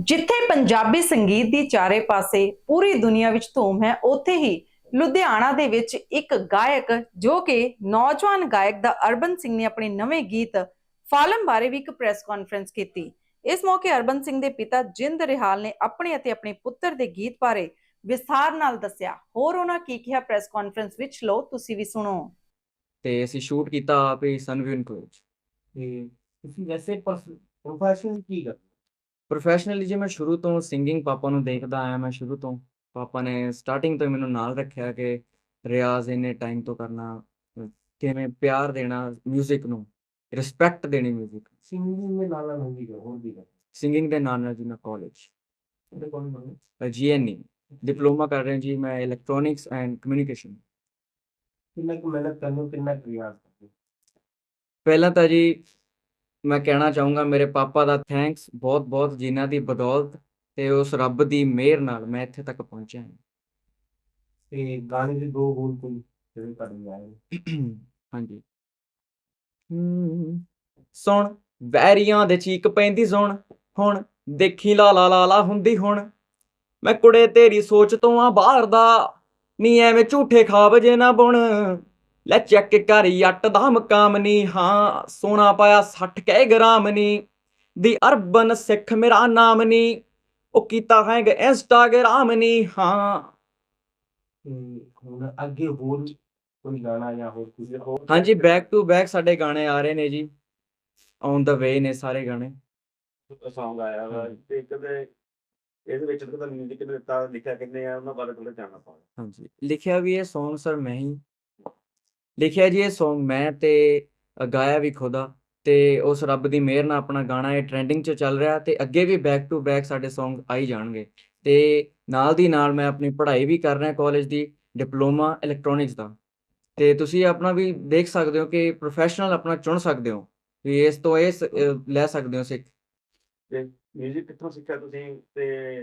ਜਿੱਥੇ ਪੰਜਾਬੀ ਸੰਗੀਤ ਦੀ ਚਾਰੇ ਪਾਸੇ ਪੂਰੀ ਦੁਨੀਆ ਵਿੱਚ ਧੂਮ ਹੈ, ਉੱਥੇ ਹੀ ਲੁਧਿਆਣਾ ਦੇ ਵਿੱਚ ਇੱਕ ਗਾਇਕ ਜੋ ਕਿ ਨੌਜਵਾਨ ਗਾਇਕ ਦਾ ਅਰਬਨ ਸਿੰਘ ਨੇ ਆਪਣੇ ਨਵੇਂ ਗੀਤ ਫਾਲਮ ਬਾਰੇ ਵੀ ਇੱਕ ਪ੍ਰੈਸ ਕਾਨਫਰੰਸ ਕੀਤੀ। ਇਸ ਮੌਕੇ ਅਰਬਨ ਸਿੰਘ ਦੇ ਪਿਤਾ ਜਿੰਦ ਰਿਹਾਲ ਨੇ ਆਪਣੇ ਅਤੇ ਆਪਣੇ ਪੁੱਤਰ ਦੇ ਗੀਤ ਬਾਰੇ ਵਿਸਥਾਰ ਨਾਲ ਦੱਸਿਆ। ਹੋਰ ਉਹਨਾਂ ਕੀ ਕਿਹਾ ਪ੍ਰੈਸ ਕਾਨਫਰੰਸ ਵਿੱਚ? ਲੋ ਤੁਸੀਂ ਵੀ ਸੁਣੋ। ਤੇ ਅਸੀਂ ਸ਼ੂਟ ਕੀਤਾ ਆਪ ਸਨਵਿਊਨ ਕੋਚ ਤੇ ਤੁਸੀਂ ਵੈਸੇ ਪ੍ਰੋਫੈਸ਼ਨ ਕੀ ਕਰਦੇ? ਪ੍ਰੋਫੈਸ਼ਨਲੀ ਜੇ ਮੈਂ ਸ਼ੁਰੂ ਤੋਂ ਸਿੰਗਿੰਗ ਪਾਪਾ ਨੂੰ ਦੇਖਦਾ ਆਇਆ ਮੈਂ ਸ਼ੁਰੂ ਤੋਂ ਪਾਪਾ ਨੇ ਸਟਾਰਟਿੰਗ ਤੋਂ ਹੀ ਮੈਨੂੰ ਨਾਲ ਰੱਖਿਆ ਕਿ ਰਿਆਜ਼ ਇੰਨੇ ਟਾਈਮ ਤੋਂ ਕਰਨਾ ਅਹ ਕਿਵੇਂ ਪਿਆਰ ਦੇਣਾ 뮤직 ਨੂੰ ਰਿਸਪੈਕਟ ਦੇਣੀ 뮤직 ਸਿੰਗਿੰਗ ਦੇ ਨਾਲ ਨਾਲ ਹੁੰਦੀ ਹੋਰ ਵੀ ਕਰਦੇ ਸਿੰਗਿੰਗ ਦੇ ਨਾਲ ਨਾਲ ਜੀ ਮੈਂ ਕਾਲਜ ਉਹਦੇ ਕੋਲ ਮੰਨ ਜੀਐਨਈ ਡਿਪਲੋਮਾ ਕਰ ਰਿਹਾ ਜੀ ਮੈਂ ਇਲੈਕਟ੍ਰੋਨਿਕਸ ਐਂਡ ਕਮਿਊਨੀਕੇਸ਼ਨ ਕਿੰਨਾ ਕੁ ਮਿਹਨਤ ਕਰਨੋਂ ਕਿੰਨਾ ਕੁ ਰਿਆਜ਼ ਕਰਦੇ ਪਹਿਲਾਂ ਤਾਂ ਜੀ ਮੈਂ ਕਹਿਣਾ ਚਾਹੂੰਗਾ ਮੇਰੇ ਪਾਪਾ ਦਾ ਥੈਂਕਸ ਬਹੁਤ ਬਹੁਤ ਜਿਨ੍ਹਾਂ ਦੀ ਬਦੌਲਤ ਤੇ ਉਸ ਰੱਬ ਦੀ ਮਿਹਰ ਨਾਲ ਮੈਂ ਇੱਥੇ ਤੱਕ ਪਹੁੰਚਿਆ ਹਾਂ। ਤੇ ਗਾਣੇ ਦੇ ਦੋ ਬੋਲ ਕੋਈ ਜਿਹੜੇ ਕਰਦੇ ਆਏ ਹਾਂਜੀ। ਸੁਣ ਵੈਰੀਆਂ ਦੇ ਚੀਕ ਪੈਂਦੀ ਸੁਣ ਹੁਣ ਦੇਖੀ ਲਾ ਲਾ ਲਾ ਲਾ ਹੁੰਦੀ ਹੁਣ। ਮੈਂ ਕੁੜੇ ਤੇਰੀ ਸੋਚ ਤੋਂ ਆ ਬਾਹਰ ਦਾ ਨੀ ਐਵੇਂ ਝੂਠੇ ਖਾਬ ਜੇ ਨਾ ਬੁਣ। ਲੈ ਚੈੱਕ ਕਰ ਯੱਟ ਦਾ ਮਕਾਮ ਨੀ ਹਾਂ ਸੋਨਾ ਪਾਇਆ 60 ਕੈ ਗ੍ਰਾਮ ਨੀ ਦੀ ਅਰਬਨ ਸਿੱਖ ਮੇਰਾ ਨਾਮ ਨੀ ਉਹ ਕੀਤਾ ਹੈਂਗ ਇੰਸਟਾਗ੍ਰਾਮ ਨੀ ਹਾਂ। ਤੇ ਹੁਣ ਅੱਗੇ ਹੋਰ ਕੋਈ ਗਾਣਾ ਜਾਂ ਹੋਰ ਕੁਝ ਹੋਰ ਹਾਂਜੀ ਬੈਕ ਟੂ ਬੈਕ ਸਾਡੇ ਗਾਣੇ ਆ ਰਹੇ ਨੇ ਜੀ। ਔਨ ਦਾ ਵੇ ਨੇ ਸਾਰੇ ਗਾਣੇ। ਸੌਂਗ ਆਇਆ ਵਾ। ਤੇ ਕਦੇ ਇਹਦੇ ਵਿੱਚ ਕਦੇ ਮਿਊਜ਼ਿਕ ਦਿੱਤਾ ਲਿਖਿਆ ਕਿੰਨੇ ਆ ਉਹਨਾਂ ਬਾਰੇ ਥੋੜਾ ਜਾਣਨਾ ਪਾਉਂਦਾ ਹਾਂਜੀ ਲਿਖਿਆ ਵੀ ਇਹ Song ਸਰ ਮੈਂ ਹੀ ਲਿਖਿਆ ਜੀ ਇਹ Song ਮੈਂ ਤੇ ਗਾਇਆ ਵੀ ਖੁਦਾ ਤੇ ਉਸ ਰੱਬ ਦੀ ਮਿਹਰ ਨਾਲ ਆਪਣਾ ਗਾਣਾ ਇਹ ਟ੍ਰੈਂਡਿੰਗ 'ਚ ਚੱਲ ਰਿਹਾ ਤੇ ਅੱਗੇ ਵੀ ਬੈਕ ਟੂ ਬੈਕ ਸਾਡੇ Song ਆਈ ਜਾਣਗੇ ਤੇ ਨਾਲ ਦੀ ਨਾਲ ਮੈਂ ਆਪਣੀ ਪੜ੍ਹਾਈ ਵੀ ਕਰ ਰਿਹਾ ਕਾਲਜ ਦੀ ਡਿਪਲੋਮਾ ਇਲੈਕਟ੍ਰੋਨਿਕਸ ਦਾ ਤੇ ਤੁਸੀਂ ਆਪਣਾ ਵੀ ਦੇਖ ਸਕਦੇ ਹੋ ਕਿ ਪ੍ਰੋਫੈਸ਼ਨਲ ਆਪਣਾ ਚੁਣ ਸਕਦੇ ਹੋ ਵੀ ਇਸ ਤੋਂ ਇਸ ਲੈ ਸਕਦੇ ਹੋ ਸਿੱਖ। ਮਿਊਜ਼ਿਕ ਕਿੱਥੋਂ ਸਿੱਖਿਆ ਤੁਸੀਂ ਤੇ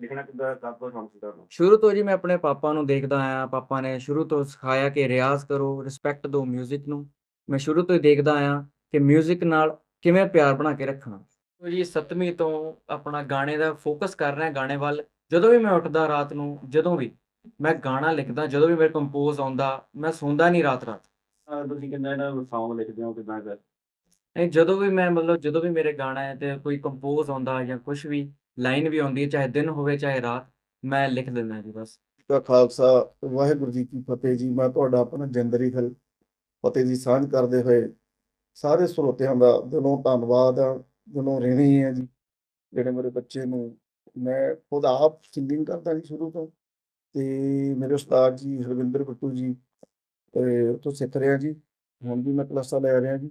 ਲਿਖਣਾ ਕਿੱਦਾਂ ਕਾਬੂ ਸ਼ੌਂਕ ਸੀ ਤੁਹਾਨੂੰ ਸ਼ੁਰੂ ਤੋਂ ਜੀ ਮੈਂ ਆਪਣੇ ਪਾਪਾ ਨੂੰ ਦੇਖਦਾ ਆਇਆ ਪਾਪਾ ਨੇ ਸ਼ੁਰੂ ਤੋਂ ਸਿਖਾਇਆ ਕਿ ਰਿਆਜ਼ ਕਰੋ ਰਿਸਪੈਕਟ ਦਿਓ 뮤직 ਨੂੰ ਮੈਂ ਸ਼ੁਰੂ ਤੋਂ ਹੀ ਦੇਖਦਾ ਆਇਆ ਕਿ 뮤직 ਨਾਲ ਕਿਵੇਂ ਪਿਆਰ ਬਣਾ ਕੇ ਰੱਖਣਾ ਤੋ ਜੀ 7ਵੀਂ ਤੋਂ ਆਪਣਾ ਗਾਣੇ ਦਾ ਫੋਕਸ ਕਰ ਰਿਹਾ ਗਾਣੇ ਵੱਲ ਜਦੋਂ ਵੀ ਮੈਂ ਉੱਠਦਾ ਰਾਤ ਨੂੰ ਜਦੋਂ ਵੀ ਮੈਂ ਗਾਣਾ ਲਿਖਦਾ ਜਦੋਂ ਵੀ ਮੇਰੇ ਕੰਪੋਜ਼ ਆਉਂਦਾ ਮੈਂ ਸੌਂਦਾ ਨਹੀਂ ਰਾਤ ਰਾਤ ਅਹ ਤੁਸੀਂ ਕਿੰਨਾ ਇਹਨਾਂ ਸੌਂਗ ਲਿਖਦੇ ਹੋ ਕਿਦਾਂ ਕਰ ਨਹੀਂ ਜਦੋਂ ਵੀ ਮੈਂ ਮਤਲਬ ਜਦੋਂ ਵੀ ਮੇਰੇ ਗਾਣਾ ਹੈ ਤੇ ਕੋਈ ਕੰਪੋਜ਼ ਆਉਂਦਾ ਜਾਂ ਕੁਝ ਵੀ ਲਾਈਨ ਵੀ ਆਉਂਦੀ ਹੈ, ਚਾਹੇ ਦਿਨ ਹੋਵੇ, ਚਾਹੇ ਰਾਤ, ਮੈਂ ਲਿਖ ਦਿੰਦਾ ਜੀ ਬਸ। ਦਾ ਖਾਲਸਾ, ਵਾਹਿਗੁਰੂ ਜੀ ਕੀ ਫਤਿਹ ਜੀ। ਮੈਂ ਤੁਹਾਡਾ ਆਪਣਾ ਜੰਦਰੀ ਖਲ ਫਤਿਹ ਦੀ ਸਾਂਝ ਕਰਦੇ ਹੋਏ ਸਾਰੇ ਸਰੋਤਿਆਂ ਦਾ ਦਿਲੋਂ ਧੰਨਵਾਦ ਆ, ਦਿਲੋਂ ਰਹਿਣੀ ਹੈ ਜੀ, ਜਿਹੜੇ ਮੇਰੇ ਬੱਚੇ ਨੂੰ ਮੈਂ ਖੁਦ ਆਪ ਸਿੰਗਿੰਗ ਕਰਦਾ ਜੀ ਸ਼ੁਰੂ ਤੋਂ। ਤੇ ਮੇਰੇ ਉਸਤਾਦ ਜੀ ਹਰਵਿੰਦਰ ਬਿੱਟੂ ਜੀ, ਤੇ ਉੱਥੋਂ ਸਿੱਖ ਰਿਹਾ ਜੀ। ਹੁਣ ਵੀ ਮੈਂ ਕਲਾਸਾਂ ਲੈ ਰਿਹਾ ਜੀ।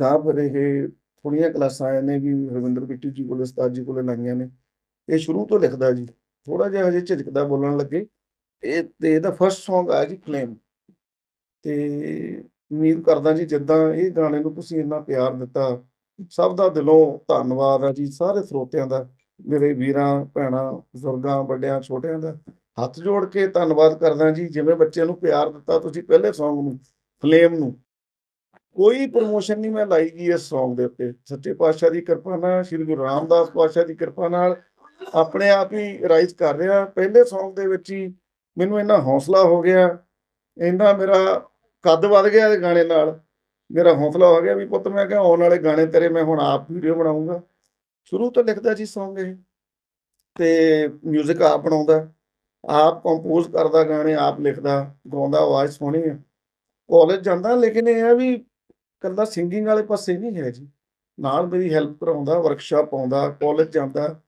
ਗਾਂ ਫਿਰ ਇਹ ਥੋੜੀਆਂ ਕਲਾਸਾਂ ਆਏ ਨੇ ਵੀ ਹਰਵਿੰਦਰ ਬਿੱਟੂ ਜੀ ਕੋਲ, ਉਸਤਾਦ ਜੀ ਕੋਲ ਲਾਈਆਂ ਨੇ। ਇਹ ਸ਼ੁਰੂ ਤੋਂ ਲਿਖਦਾ ਜੀ। ਥੋੜਾ ਜਿਹਾ ਹਜੇ ਝਿਜਕਦਾ ਬੋਲਣ ਲੱਗੇ। ਇਹ ਤੇ ਇਹਦਾ ਫਰਸਟ Song ਆਇਆ ਜੀ ਫਲੇਮ ਤੇ ਉਮੀਦ ਕਰਦਾ ਜੀ, ਜਿੱਦਾਂ ਇਹ ਗਾਣੇ ਨੂੰ ਤੁਸੀਂ ਇੰਨਾ ਪਿਆਰ ਦਿੱਤਾ, ਸਭ ਦਾ ਦਿਲੋਂ ਧੰਨਵਾਦ ਆ ਜੀ, ਸਾਰੇ ਸਰੋਤਿਆਂ ਦਾ, ਮੇਰੇ ਵੀਰਾਂ, ਭੈਣਾਂ, ਬਜ਼ੁਰਗਾਂ, ਵੱਡਿਆਂ, ਛੋਟਿਆਂ ਦਾ। ਹੱਥ ਜੋੜ ਕੇ ਧੰਨਵਾਦ ਕਰਦਾ ਜੀ, ਜਿਵੇਂ ਬੱਚਿਆਂ ਨੂੰ ਪਿਆਰ ਦਿੱਤਾ ਤੁਸੀਂ ਪਹਿਲੇ Song ਨੂੰ ਫਲੇਮ ਨੂੰ। ਕੋਈ ਪ੍ਰੋਮੋਸ਼ਨ ਨਹੀਂ ਮੈਂ ਲਾਈ ਗਈ ਇਸ Song ਦੇ ਉੱਤੇ। ਸੱਚੇ ਪਾਤਸ਼ਾਹ ਦੀ ਕਿਰਪਾ ਨਾਲ, ਸ੍ਰੀ ਗੁਰੂ ਰਾਮਦਾਸ ਪਾਤਸ਼ਾਹ ਦੀ ਕਿਰਪਾ ਨਾਲ ਆਪਣੇ ਆਪ ਹੀ ਰਾਈਜ਼ ਕਰ ਰਿਹਾ। ਪਹਿਲੇ Song ਦੇ ਵਿੱਚ ਹੀ ਮੈਨੂੰ ਇੰਨਾ ਹੌਸਲਾ ਹੋ ਗਿਆ, ਇੰਨਾ ਮੇਰਾ ਕੱਦ ਵੱਧ ਗਿਆ ਗਾਣੇ ਨਾਲ। ਮੇਰਾ ਹੌਸਲਾ ਹੋ ਗਿਆ ਵੀ ਪੁੱਤ ਮੈਂ ਕਿਹਾ ਆਉਣ ਵਾਲੇ ਗਾਣੇ ਤੇਰੇ ਮੈਂ ਹੁਣ ਆਪ ਵੀਡੀਓ ਬਣਾਉਂਗਾ। ਸ਼ੁਰੂ ਤੋਂ ਲਿਖਦਾ ਜੀ Song ਇਹ ਤੇ 뮤직 ਆਪ ਬਣਾਉਂਦਾ, ਆਪ ਕੰਪੋਜ਼ ਕਰਦਾ ਗਾਣੇ, ਆਪ ਲਿਖਦਾ, ਗਾਉਂਦਾ, ਆਵਾਜ਼ ਸੋਹਣੀ ਹੈ ਕਾਲਜ ਜਾਂਦਾ, ਲੇਕਿਨ ਇਹ ਹੈ ਵੀ ਕੱਲਾ ਸਿੰਗਿੰਗ ਵਾਲੇ ਪਾਸੇ ਨਹੀਂ ਹੈ ਜੀ। ਨਾਲ ਮੇਰੀ ਹੈਲਪ ਕਰਾਉਂਦਾ ਵਰਕਸ਼ਾਪ ਆਉਂਦਾ ਕਾਲਜ ਜਾਂਦਾ।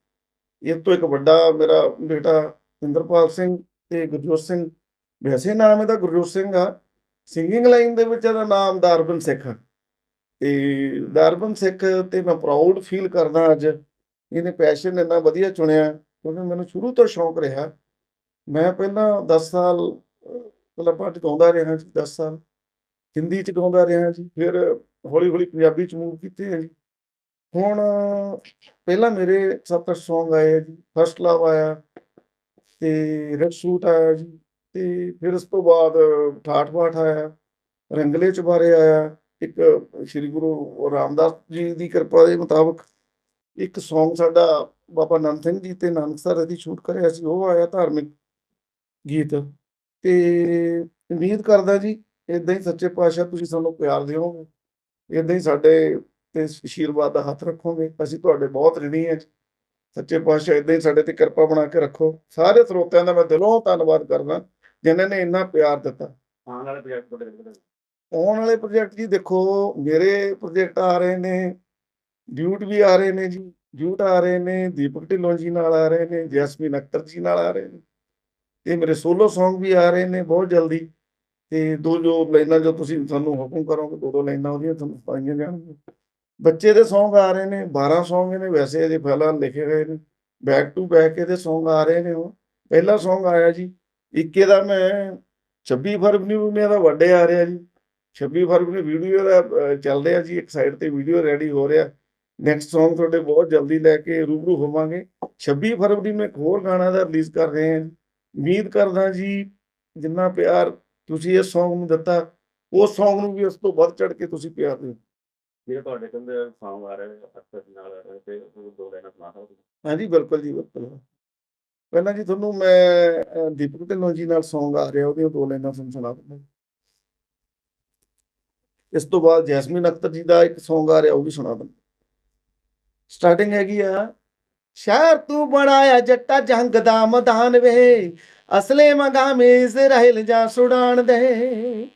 ਇਹ ਤੋਂ ਇੱਕ ਵੱਡਾ ਮੇਰਾ ਬੇਟਾ ਇੰਦਰਪਾਲ ਸਿੰਘ ਤੇ ਗੁਰਜੋਤ ਸਿੰਘ। ਵੈਸੇ ਨਾਮ ਇਹਦਾ ਗੁਰਜੋਤ ਸਿੰਘ ਆ। ਸਿੰਗਿੰਗ ਲਾਈਨ ਦੇ ਵਿੱਚ ਇਹਦਾ ਨਾਮ ਦਾਰਬਨ ਸਿੱਖ ਆ। ਤੇ ਦਰਬਨ ਸਿੱਖ ਤੇ ਮੈਂ ਪ੍ਰਾਊਡ ਫੀਲ ਕਰਦਾ ਅੱਜ। ਇਹਨੇ ਪੈਸ਼ਨ ਇੰਨਾ ਵਧੀਆ ਚੁਣਿਆ, ਕਿਉਂਕਿ ਮੈਨੂੰ ਸ਼ੁਰੂ ਤੋਂ ਸ਼ੌਂਕ ਰਿਹਾ। ਮੈਂ ਪਹਿਲਾਂ 10 ਸਾਲ ਕਲੱਬਾਂ 'ਚ ਗਾਉਂਦਾ ਰਿਹਾ ਜੀ 10 ਸਾਲ। ਹਿੰਦੀ 'ਚ ਗਾਉਂਦਾ ਰਿਹਾ ਜੀ, ਫਿਰ ਹੌਲੀ ਹੌਲੀ ਪੰਜਾਬੀ 'ਚ ਮੂਵ ਕੀਤੇ ਆ ਜੀ। ਹੁਣ ਪਹਿਲਾਂ ਮੇਰੇ 7-8 Song ਆਏ ਜੀ ਫਸਟ ਲਵ ਆਇਆ, ਤੇ ਰੈਡ ਸੂਟ ਆਇਆ ਜੀ, ਤੇ ਫਿਰ ਉਸ ਤੋਂ ਬਾਅਦ ਠਾਠ ਬਾਠ ਆਇਆ, ਰੰਗਲੇ ਚੁਬਾਰੇ ਆਇਆ, ਇੱਕ ਸ੍ਰੀ ਗੁਰੂ ਰਾਮਦਾਸ ਜੀ ਦੀ ਕਿਰਪਾ ਦੇ ਮੁਤਾਬਕ ਇੱਕ Song ਸਾਡਾ ਬਾਬਾ ਨੰਦ ਸਿੰਘ ਜੀ ਤੇ ਨਾਨਕ ਸਰ ਦੀ ਸ਼ੂਟ ਕਰਿਆ ਸੀ, ਉਹ ਆਇਆ ਧਾਰਮਿਕ ਗੀਤ। ਤੇ ਉਮੀਦ ਕਰਦਾ ਜੀ ਇਦਾਂ ਹੀ ਸੱਚੇ ਪਾਤਸ਼ਾਹ ਤੁਸੀਂ ਸਾਨੂੰ ਪਿਆਰ ਦਿਓਗੇ। ਇਦਾਂ ਹੀ ਸਾਡੇ ਤੇ ਆਸ਼ੀਰਵਾਦ ਦਾ ਹੱਥ ਰੱਖੋਗੇ। ਅਸੀਂ ਤੁਹਾਡੇ ਬਹੁਤ ਰਿਣੀ ਹਾਂ। ਸੱਚੇ ਪਾਤਸ਼ਾਹ ਇਦਾਂ ਹੀ ਸਾਡੇ ਤੇ ਕਿਰਪਾ ਬਣਾ ਕੇ ਰੱਖੋ। ਸਾਰੇ ਸਰੋਤਿਆਂ ਦਾ ਮੈਂ ਦਿਲੋਂ ਧੰਨਵਾਦ ਕਰਦਾ ਜਿਨ੍ਹਾਂ ਨੇ ਇੰਨਾ ਪਿਆਰ ਦਿੱਤਾ। ਆਉਣ ਵਾਲੇ ਪ੍ਰੋਜੈਕਟ ਤੁਹਾਡੇ ਆਉਣ ਵਾਲੇ ਪ੍ਰੋਜੈਕਟ ਜੀ ਦੇਖੋ ਮੇਰੇ ਪ੍ਰੋਜੈਕਟ ਆ ਰਹੇ ਨੇ ਡਿਊਟ ਵੀ ਆ ਰਹੇ ਨੇ ਜੀ। ਡਿਊਟ ਆ ਰਹੇ ਨੇ ਦੀਪਕ ਢਿੱਲੋਂ ਜੀ ਨਾਲ ਆ ਰਹੇ ਨੇ ਜੈਸਮੀਨ ਅਖਤਰ ਜੀ ਨਾਲ ਆ ਰਹੇ ਨੇ। ਤੇ ਮੇਰੇ ਸੋਲੋ Song ਵੀ ਆ ਰਹੇ ਨੇ ਬਹੁਤ ਜਲਦੀ। ਤੇ ਦੋ ਜੋ ਲਾਈਨਾਂ ਜੋ ਤੁਸੀਂ ਸਾਨੂੰ ਹੁਕਮ ਕਰੋਗੇ, ਦੋ ਦੋ ਲਾਈਨਾਂ ਉਹਦੀਆਂ ਤੁਹਾਨੂੰ ਪਾਈਆਂ ਜਾਣਗੀਆਂ। ਬੱਚੇ ਦੇ ਸੌਂਗ ਆ ਰਹੇ ਨੇ 12 ਸੌਂਗ ਨੇ, ਵੈਸੇ ਅਜੇ ਫਿਲਹਾਲ ਲਿਖੇ ਗਏ ਨੇ। ਬੈਕ ਟੂ ਬੈਕ ਇਹਦੇ ਸੌਂਗ ਆ ਰਹੇ ਨੇ ਉਹ। ਪਹਿਲਾ ਸੌਂਗ ਆਇਆ ਜੀ, ਇੱਕੇ ਦਾ ਮੈਂ 26 ਫਰਵਰੀ ਨੂੰ ਮੇਰਾ ਵੱਡੇ ਆ ਰਿਹਾ ਜੀ। 26 ਫਰਵਰੀ ਨੂੰ ਵੀਡੀਓ ਦਾ ਚੱਲ ਰਿਹਾ ਜੀ, ਇੱਕ ਸਾਈਡ ਤੇ ਵੀਡੀਓ ਰੈਡੀ ਹੋ ਰਿਹਾ। ਨੈਕਸਟ Song ਤੁਹਾਡੇ ਬਹੁਤ ਜਲਦੀ ਲੈ ਕੇ ਰੂਬਰੂ ਹੋਵਾਂਗੇ। 26 ਫਰਵਰੀ ਨੂੰ ਇੱਕ ਹੋਰ ਗਾਣਾ ਦਾ ਰਿਲੀਜ਼ ਕਰ ਰਹੇ ਹਾਂ ਉਮੀਦ ਕਰਦਾ ਜੀ, ਜਿੰਨਾ ਪਿਆਰ ਤੁਸੀਂ ਇਸ Song ਨੂੰ ਦਿੱਤਾ ਉਸ Song ਨੂੰ ਵੀ ਉਸ ਤੋਂ ਵੱਧ ਚੜ ਕੇ ਤੁਸੀਂ ਪਿਆਰ ਦਿਓ। ਜਿਹੜੇ ਤੁਹਾਡੇ ਕਹਿੰਦੇ Song ਆ ਰਹੇ ਨੇ ਅਕਸਰ ਨਾਲ ਆ ਰਹੇ ਤੇ ਉਹ ਦੋ ਲਾਈਨਾਂ ਸੁਣਾ ਸਕਦੇ ਹਾਂਜੀ ਬਿਲਕੁਲ ਜੀ ਬਿਲਕੁਲ। ਪਹਿਲਾਂ ਜੀ ਤੁਹਾਨੂੰ ਮੈਂ ਦੀਪਕ ਢਿੱਲੋਂ ਜੀ ਨਾਲ Song ਆ ਰਿਹਾ ਉਹਦੀਆਂ ਦੋ ਲਾਈਨਾਂ ਸੁਣਾ ਦਿੰਦਾ ਇਸ ਤੋਂ ਬਾਅਦ ਜੈਸਮੀਨ ਅਖਤਰ ਜੀ ਦਾ ਇੱਕ Song ਆ ਰਿਹਾ ਉਹ ਵੀ ਸੁਣਾ ਦਿੰਦਾ। ਸਟਾਰਟਿੰਗ ਹੈਗੀ ਆ ਸ਼ਹਿਰ ਤੂੰ ਬਣਾਇਆ ਜੱਟਾ ਜੰਗ ਦਾ ਮੈਦਾਨ ਵੇ। ਅਸਲੇ ਮੰਗਾਵੇਂ ਇਜ਼ਰਾਈਲ ਜਾਂ ਸੁਡਾਨ ਦੇ।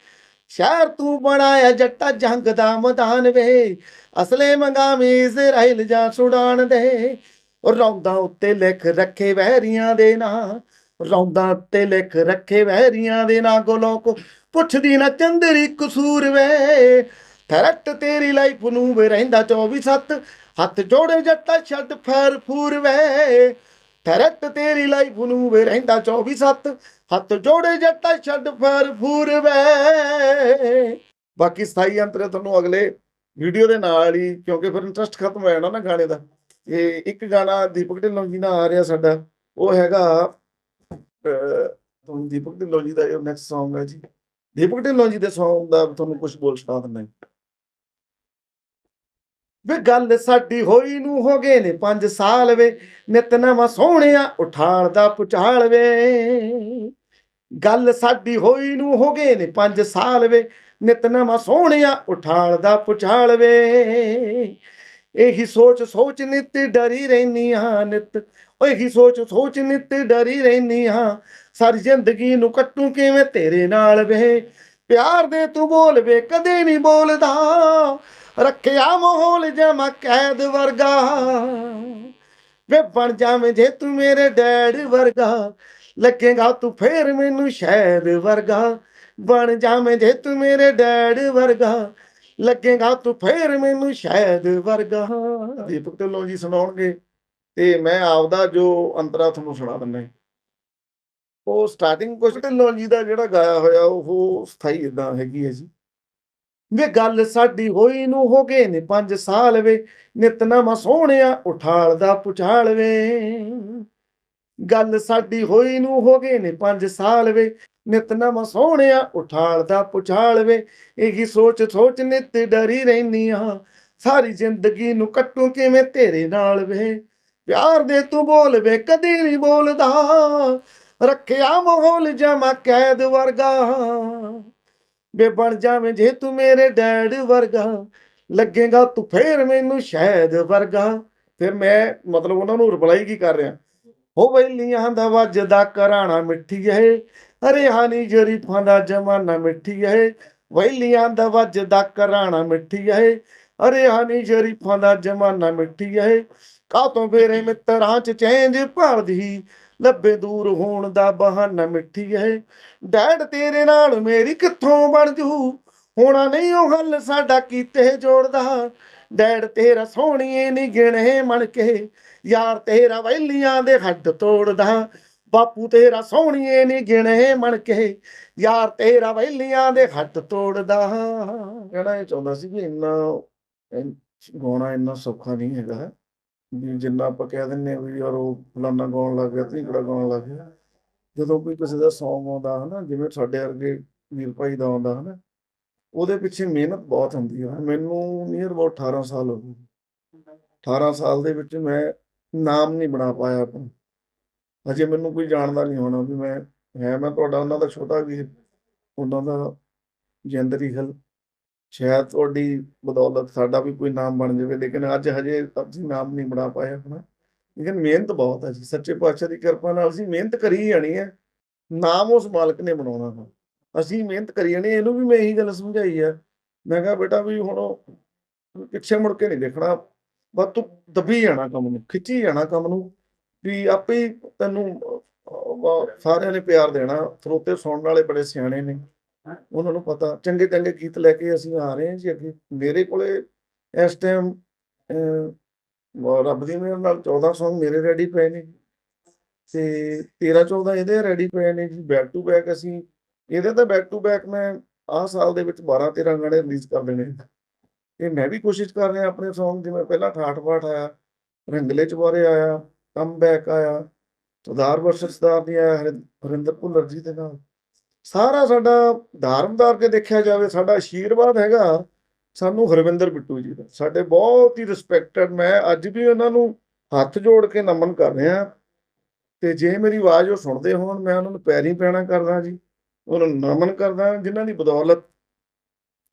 ਸ਼ਹਿਰ ਤੂੰ ਬਣਾਇਆ ਜੱਟਾ ਜੰਗ ਦਾ ਮੈਦਾਨ ਵੇ। ਅਸਲੇ ਮੰਗਾਵੇਂ ਇਜ਼ਰਾਈਲ ਜਾਂ ਸੁਡਾਨ ਦੇ। ਉਹ ਰੌਂਦਾਂ ਉੱਤੇ ਲਿਖ ਰੱਖੇ ਵਹਿਰੀਆਂ ਦੇ ਨਾਂ। ਰੌਂਦਾਂ ਉੱਤੇ ਲਿਖ ਰੱਖੇ ਵਹਿਰੀਆਂ ਦੇ ਨਾਂ ਕੋਲੋਂ ਕੋ ਪੁੱਛਦੀ ਨਾ ਚੰਦਰੀ ਕਸੂਰ ਵੇ। ਥਰਟ ਤੇਰੀ ਲਾਈਫ ਨੂੰ ਵੇ ਰਹਿੰਦਾ 24 ਸੱਤ। ਹੱਥ ਜੋੜੇ ਜੱਟਾ ਛੱਡ ਫੈਰ ਫੂਰ ਵੇ। ਥਰਟ ਤੇਰੀ ਲਾਈਫ ਨੂੰ ਵੇ ਰਹਿੰਦਾ 24 ਸੱਤ। ਹੱਥ ਜੋੜੇ ਜੱਟਾ ਛੱਡ ਫੈਰ ਫੂਰ ਵੇ। ਬਾਕੀ ਸਥਾਈ ਅੰਤਰੇ ਤੁਹਾਨੂੰ ਅਗਲੇ ਵੀਡੀਓ ਦੇ ਨਾਲ ਹੀ, ਕਿਉਂਕਿ ਫਿਰ ਇੰਟਰਸਟ ਖਤਮ ਹੋ ਜਾਣਾ ਨਾ ਗਾਣੇ ਦਾ। ਇਹ ਇੱਕ ਗਾਣਾ ਦੀਪਕ ਢਿੱਲੋਂ ਜੀ ਨਾਲ ਆ ਰਿਹਾ ਸਾਡਾ। ਉਹ ਹੈਗਾ ਤੁਹਾਨੂੰ ਦੀਪਕ ਢਿੱਲੋਂ ਜੀ ਦਾ ਇਹ ਨੈਕਸਟ Song ਹੈ ਜੀ। ਦੀਪਕ ਢਿੱਲੋਂ ਜੀ ਦੇ Song ਦਾ ਤੁਹਾਨੂੰ ਕੁਝ ਬੋਲ ਸੁਣਾ ਦਿੰਦਾ ਜੀ। ਵੇ ਗੱਲ ਸਾਡੀ ਹੋਈ ਨੂੰ ਹੋ ਗਏ ਨੇ 5 ਸਾਲ ਵੇ। ਨਿਤ ਨਵਾਂ ਸੋਹਣਿਆ ਉਠਾਲ ਦਾ ਪੁਚਾਲ ਵੇ। ਗੱਲ ਸਾਡੀ ਹੋਈ ਨੂੰ ਹੋ ਗਏ ਨੇ 5 ਸਾਲ ਵੇ। ਨਿਤ ਨਵਾਂ ਸੋਹਣਿਆ ਉਠਾਲ ਦਾ ਪੁਚਾਲ ਵੇ। ਇਹੀ ਸੋਚ ਸੋਚ ਨਿਤ ਡਰੀ ਰਹਿਨੀ ਹਾਂ ਨਿਤ। ਓ ਸੋਚ ਸੋਚ ਨਿਤ ਡਰੀ ਰਹਿਨੀ ਹਾਂ ਸਾਰੀ ਜ਼ਿੰਦਗੀ ਨੂੰ ਕੱਟੂ ਕਿਵੇਂ ਤੇਰੇ ਨਾਲ ਵੇ। ਪਿਆਰ ਦੇ ਤੂੰ ਬੋਲ ਵੇ, ਕਦੇ ਨਹੀਂ ਬੋਲਦਾ। ਰੱਖਿਆ ਮਾਹੌਲ ਜਮਾ ਕੈਦ ਵਰਗਾ। ਵੇ ਬਣ ਜਾਵੇਂ ਜੇ ਤੂੰ ਮੇਰੇ ਡੈਡ ਵਰਗਾ ਲੱਗੇਗਾ ਤੂੰ ਫੇਰ ਮੈਨੂੰ ਸ਼ਾਇਦ ਵਰਗਾ। ਬਣ ਜਾਵੇਂ ਜੇ ਤੂੰ ਮੇਰੇ ਡੈਡ ਵਰਗਾ ਲੱਗੇਗਾ ਤੂੰ ਫੇਰ ਮੈਨੂੰ ਸ਼ਾਇਦ ਵਰਗਾ। ਦੀਪਕ ਢਿੱਲੋਂ ਜੀ ਸੁਣਾਉਣਗੇ ਤੇ ਮੈਂ ਆਪਦਾ ਜੋ ਅੰਤਰਾ ਤੁਹਾਨੂੰ ਸੁਣਾ ਦਿੰਦਾ। ਉਹ ਸਟਾਰਟਿੰਗ ਕੁਛ ਢਿੱਲੋਂ ਜੀ ਦਾ ਜਿਹੜਾ ਗਾਇਆ ਹੋਇਆ ਉਹ ਸਥਾਈ ਇਦਾਂ ਹੈਗੀ ਹੈ ਜੀ। ਵੇ ਗੱਲ ਸਾਡੀ ਹੋਈ ਨੂੰ ਹੋ ਗਏ ਨੇ 5 ਸਾਲ ਵੇ, ਨਿਤ ਸੋਹਣਿਆ ਉਠਾਲ ਦਾ ਪੁਚਾਲ ਵੇ। ਗੱਲ ਸਾਡੀ ਹੋਈ ਨੂੰ ਹੋ ਗਏ ਨੇ 5 ਸਾਲ ਵੇ, ਨਿਤ ਸੋਹਣਿਆ ਉਠਾਲ ਦਾ ਪੁਚਾਲ ਵੇ। ਇਹੀ ਸੋਚ ਸੋਚ ਨਿਤ ਡਰੀ ਰਹਿਨੀ ਆ ਸਾਰੀ ਜ਼ਿੰਦਗੀ ਨੂੰ ਕੱਟੂ ਕਿਵੇਂ ਤੇਰੇ ਨਾਲ ਵੇ। ਪਿਆਰ ਦੇ ਤੂੰ ਬੋਲ ਵੇ, ਕਦੇ ਨਹੀਂ ਬੋਲਦਾ, ਰੱਖਿਆ ਮਾਹੌਲ ਜਮਾ ਕੈਦ ਵਰਗਾ। ਵੇ ਬਣ ਜਾਵੇਂ ਜੇ ਤੂੰ ਮੇਰੇ ਡੈਡ ਵਰਗਾ। ਲੱਗੇਗਾ ਤੂੰ ਫੇਰ ਮੈਨੂੰ ਸ਼ਾਇਦ ਵਰਗਾ। ਫਿਰ ਮੈਂ ਮਤਲਬ ਉਹਨਾਂ ਨੂੰ ਰਿਪਲਾਈ ਕੀ ਕਰ ਰਿਹਾ? ਹੋ ਵੈਲੀਆਂ ਦਾ ਵੱਜਦਾ ਕਰਾਣਾ ਮਿੱਠੀ ਏ ਅਰੇ ਹਾਨੀ ਜਰੀਫਾਂ ਦਾ ਜਮਾਨਾ ਮਿੱਠੀ ਏ ਵੈਲੀਆਂ ਦਾ ਵੱਜਦਾ ਕਰਾਣਾ ਮਿੱਠੀ ਏ ਅਰੇ ਹਾਨੀ ਜਰੀਫਾਂ ਦਾ ਜਮਾਨਾ ਮਿੱਠੀ ਏ ਕਾਤੋਂ ਫੇਰੇ ਮਿੱਤਰਾਂ ਚ ਚੇਂਜ ਭਾਲਦੀ ਲੱਭੇ ਦੂਰ ਹੋਣ ਦਾ ਬਹਾਨਾ ਮਿੱਠੀ ਹੈ ਡੈਡ ਤੇਰੇ ਨਾਲ ਮੇਰੀ ਕਿੱਥੋਂ ਬਣ ਜੂ? ਹੋਣਾ ਨਹੀਂ ਉਹ ਹੱਲ ਸਾਡਾ ਕੀਤੇ ਜੋੜਦਾ। ਡੈਡ ਤੇਰਾ ਸੋਹਣੀਏ ਨਹੀਂ ਗਿਣੇ ਮਣ ਕੇ ਯਾਰ ਤੇਰਾ ਵੈਲੀਆਂ ਦੇ ਹੱਡ ਤੋੜਦਾ। ਬਾਪੂ ਤੇਰਾ ਸੋਹਣੀਏ ਨਹੀਂ ਗਿਣੇ ਮਣ ਕੇ ਯਾਰ ਤੇਰਾ ਵੈਲੀਆਂ ਦੇ ਹੱਡ ਤੋੜਦਾ। ਕਹਿਣਾ ਇਹ ਚਾਹੁੰਦਾ ਸੀ ਵੀ ਇੰਨਾ ਗਾਉਣਾ ਇੰਨਾ ਸੌਖਾ ਨਹੀਂ ਹੈਗਾ। ਜਿੰਨਾ ਆਪਾਂ ਕਹਿ ਦਿੰਨੇ ਆ ਵੀ ਯਾਰ ਉਹ ਫਲਾਨਾ ਗਾਉਣ ਲੱਗ ਗਿਆ ਢੀਂਗੜਾ ਗਾਉਣ ਲੱਗ ਗਿਆ। ਜਦੋਂ ਕੋਈ ਕਿਸੇ ਦਾ Song ਆਉਂਦਾ ਹਨਾ, ਜਿਵੇਂ ਸਾਡੇ ਵਰਗੇ ਵੀਰ ਭਾਈ ਦਾ ਆਉਂਦਾ ਹਨਾ, ਉਹਦੇ ਪਿੱਛੇ ਮਿਹਨਤ ਬਹੁਤ ਹੁੰਦੀ ਹੈ ਮੈਨੂੰ ਨੀਅਰ ਅਬਾਊਟ 18 ਸਾਲ ਹੋ ਗਏ। 18 ਸਾਲ ਦੇ ਵਿੱਚ ਮੈਂ ਨਾਮ ਨਹੀਂ ਬਣਾ ਪਾਇਆ ਆਪਣਾ ਅਜੇ ਮੈਨੂੰ ਕੋਈ ਜਾਣਦਾ ਨਹੀਂ ਹੋਣਾ ਵੀ ਮੈਂ, ਹੈ ਮੈਂ ਤੁਹਾਡਾ, ਉਹਨਾਂ ਦਾ ਛੋਟਾ ਵੀਰ, ਉਹਨਾਂ ਦਾ ਜੈਂਦਰੀ ਹਲ ਸ਼ਾਇਦ ਤੁਹਾਡੀ ਬਦੌਲਤ ਸਾਡਾ ਵੀ ਕੋਈ ਨਾਮ ਬਣ ਜਾਵੇ, ਲੇਕਿਨ ਅੱਜ ਹਜੇ ਅਸੀਂ ਨਾਮ ਨਹੀਂ ਬਣਾ ਪਾਏ ਆਪਣਾ ਲੇਕਿਨ ਮਿਹਨਤ ਬਹੁਤ ਹੈ ਜੀ, ਸੱਚੇ ਪਾਤਸ਼ਾਹ ਦੀ ਕਿਰਪਾ ਨਾਲ ਅਸੀਂ ਮਿਹਨਤ ਕਰੀ ਜਾਣੀ ਹੈ। ਨਾਮ ਉਸ ਮਾਲਕ ਨੇ ਬਣਾਉਣਾ ਹੈ ਅਸੀਂ ਮਿਹਨਤ ਕਰੀ ਜਾਣੀ, ਇਹਨੂੰ ਵੀ ਮੈਂ ਇਹੀ ਗੱਲ ਸਮਝਾਈ ਹੈ ਮੈਂ ਕਿਹਾ, ਬੇਟਾ ਵੀ ਹੁਣ ਪਿੱਛੇ ਮੁੜ ਕੇ ਨਹੀਂ ਦੇਖਣਾ। ਬਸ ਤੂੰ ਦੱਬੀ ਜਾਣਾ ਕੰਮ ਨੂੰ, ਖਿੱਚੀ ਜਾਣਾ ਕੰਮ ਨੂੰ, ਵੀ ਆਪੇ ਤੈਨੂੰ ਸਾਰਿਆਂ ਨੇ ਪਿਆਰ ਦੇਣਾ। ਸਰੋਤੇ ਸੁਣਨ ਵਾਲੇ ਬੜੇ ਸਿਆਣੇ ਨੇ। ਉਹਨਾਂ ਨੂੰ ਪਤਾ, ਚੰਗੇ ਚੰਗੇ ਗੀਤ ਲੈ ਕੇ ਅਸੀਂ ਆ ਰਹੇ ਹਾਂ ਜੀ ਅੱਗੇ। ਮੇਰੇ ਕੋਲੇ ਇਸ ਟਾਈਮ ਰੱਬ ਦੀ ਮਿਹਰ ਨਾਲ 14 Song ਮੇਰੇ ਰੈਡੀ ਪਏ ਨੇ। ਤੇ 13 14 ਇਹਦੇ ਰੈਡੀ ਪਏ ਨੇ ਜੀ। ਬੈਕ ਟੂ ਬੈਕ ਅਸੀਂ, ਇਹਦੇ ਤਾਂ ਬੈਕ ਟੂ ਬੈਕ ਮੈਂ ਆਹ ਸਾਲ ਦੇ ਵਿੱਚ 12 13 ਗਾਣੇ ਰਿਲੀਜ਼ ਕਰ ਦੇਣੇ ਇਹ ਮੈਂ ਵੀ ਕੋਸ਼ਿਸ਼ ਕਰ ਰਿਹਾ ਆਪਣੇ Song, ਜਿਵੇਂ ਪਹਿਲਾਂ ਠਾਠ ਬਾਠ ਆਇਆ, ਰੰਗਲੇ ਚਵਾਰੇ ਆਇਆ ਕਮ ਬੈਕ ਆਇਆ, ਸਰਦਾਰ ਵਰਸਸ ਸਰਦਾਰ ਦੀ ਆਇਆ ਹਰਿੰਦਰ ਭੁੱਲਰ ਜੀ ਦੇ ਨਾਲ। ਸਾਰਾ ਸਾਡਾ ਧਾਰਮਦਾਰ ਕੇ ਦੇਖਿਆ ਜਾਵੇ, ਸਾਡਾ ਆਸ਼ੀਰਵਾਦ ਹੈਗਾ। ਸਾਨੂੰ ਹਰਵਿੰਦਰ ਬਿੱਟੂ ਜੀ ਦਾ। ਸਾਡੇ ਬਹੁਤ ਹੀ ਰਿਸਪੈਕਟਡ ਮੈਂ ਅੱਜ ਵੀ ਉਹਨਾਂ ਨੂੰ ਹੱਥ ਜੋੜ ਕੇ ਨਮਨ ਕਰ ਰਿਹਾ। ਤੇ ਜੇ ਮੇਰੀ ਆਵਾਜ਼ ਉਹ ਸੁਣਦੇ ਹੋਣ, ਮੈਂ ਉਹਨਾਂ ਨੂੰ ਪੈਰੀ ਪੈਣਾ ਕਰਦਾ ਜੀ। ਉਹਨਾਂ ਨੂੰ ਨਮਨ ਕਰਦਾ, ਜਿਨ੍ਹਾਂ ਦੀ ਬਦੌਲਤ